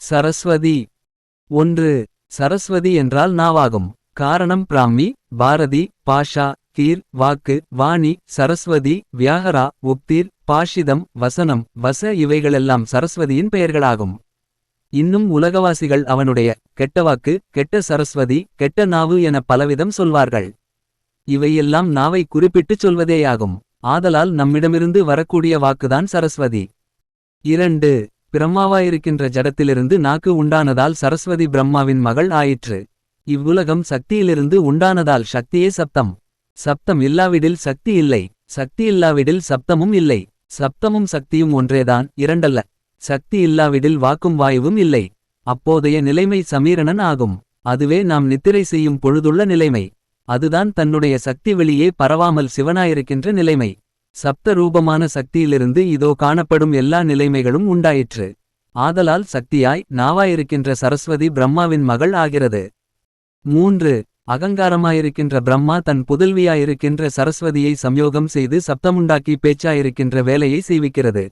சரஸ்வதி. ஒன்று சரஸ்வதி என்றால் நாவாகும். காரணம் பிராமி பாரதி பாஷா கீர் வாக்கு வாணி சரஸ்வதி வியாகரா உக்தீர் பாஷிதம் வசனம் வச இவைகளெல்லாம் சரஸ்வதியின் பெயர்களாகும். இன்னும் உலகவாசிகள் அவனுடைய கெட்ட வாக்கு கெட்ட சரஸ்வதி கெட்ட நாவு என பலவிதம் சொல்வார்கள். இவையெல்லாம் நாவை குறிப்பிட்டுச் சொல்வதேயாகும். ஆதலால் நம்மிடமிருந்து வரக்கூடிய வாக்குதான் சரஸ்வதி. இரண்டு பிரம்மாவாயிருக்கின்ற ஜடத்திலிருந்து நாக்கு உண்டானதால் சரஸ்வதி பிரம்மாவின் மகள் ஆயிற்று. இவ்வுலகம் சக்தியிலிருந்து உண்டானதால் சக்தியே சப்தம். சப்தம் இல்லாவிடில் சக்தி இல்லை. சக்தி இல்லாவிடில் சப்தமும் இல்லை. சப்தமும் சக்தியும் ஒன்றேதான் இரண்டல்ல. சக்தி இல்லாவிடில் வாக்கும் வாயுவும் இல்லை. அப்போதைய நிலைமை சமீரணன் ஆகும். அதுவே நாம் நித்திரை செய்யும் பொழுதுள்ள நிலைமை. அதுதான் தன்னுடைய சக்தி வெளியே பரவாமல் சிவனாயிருக்கின்ற நிலைமை. சப்த ரூபமான சக்தியிலிருந்து இதோ காணப்படும் எல்லா நிலைமைகளும் உண்டாயிற்று. ஆதலால் சக்தியாய் நாவாயிருக்கின்ற சரஸ்வதி பிரம்மாவின் மகள் ஆகிறது. மூன்று அகங்காரமாயிருக்கின்ற பிரம்மா தன் புதல்வியாயிருக்கின்ற சரஸ்வதியை சம்யோகம் செய்து சப்தமுண்டாக்கி பேச்சாயிருக்கின்ற வேலையை செய்விக்கிறது.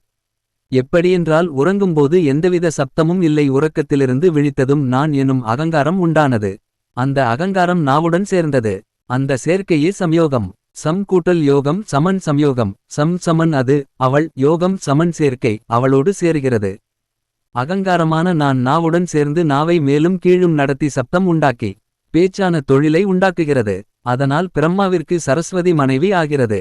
எப்படியென்றால் உறங்கும்போது எந்தவித சப்தமும் இல்லை உறக்கத்திலிருந்து விழித்ததும் நான் எனும் அகங்காரம் உண்டானது. அந்த அகங்காரம் நாவுடன் சேர்ந்தது. அந்த சேர்க்கையே சம்யோகம். சம் கூட்டல் யோகம் சமன் சம்யோகம். சம் சமன் அது அவள் யோகம் சமன் சேர்க்கை அவளோடு சேருகிறது. அகங்காரமான நான் நாவுடன் சேர்ந்து நாவை மேலும் கீழும் நடத்தி சப்தம் உண்டாக்கி பேச்சான தொழிலை உண்டாக்குகிறது. அதனால் பிரம்மாவிற்கு சரஸ்வதி மனைவி ஆகிறது.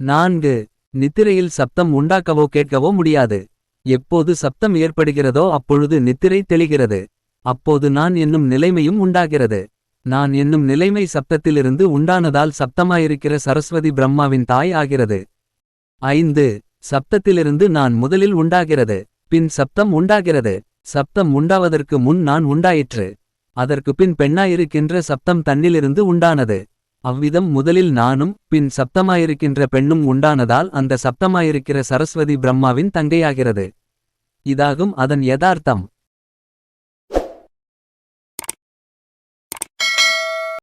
நான்கு நித்திரையில் சப்தம் உண்டாக்கவோ கேட்கவோ முடியாது. எப்போது சப்தம் ஏற்படுகிறதோ அப்பொழுது நித்திரை தெளிகிறது. அப்போது நான் என்னும் நிலைமையும் உண்டாகிறது. நான் என்னும் நிலைமை சப்தத்திலிருந்து உண்டானதால் சப்தமாயிருக்கிற சரஸ்வதி பிரம்மாவின் தாய் ஆகிறது. ஐந்து சப்தத்திலிருந்து நான் முதலில் உண்டாகிறது பின் சப்தம் உண்டாகிறது. சப்தம் உண்டாவதற்கு முன் நான் உண்டாயிற்று. அதற்கு பின் பெண்ணாயிருக்கின்ற சப்தம் தன்னிலிருந்து உண்டானது. அவ்விதம் முதலில் நானும் பின் சப்தமாயிருக்கின்ற பெண்ணும் உண்டானதால் அந்த சப்தமாயிருக்கிற சரஸ்வதி பிரம்மாவின் தங்கையாகிறது. இதாகும் அதன் யதார்த்தம்.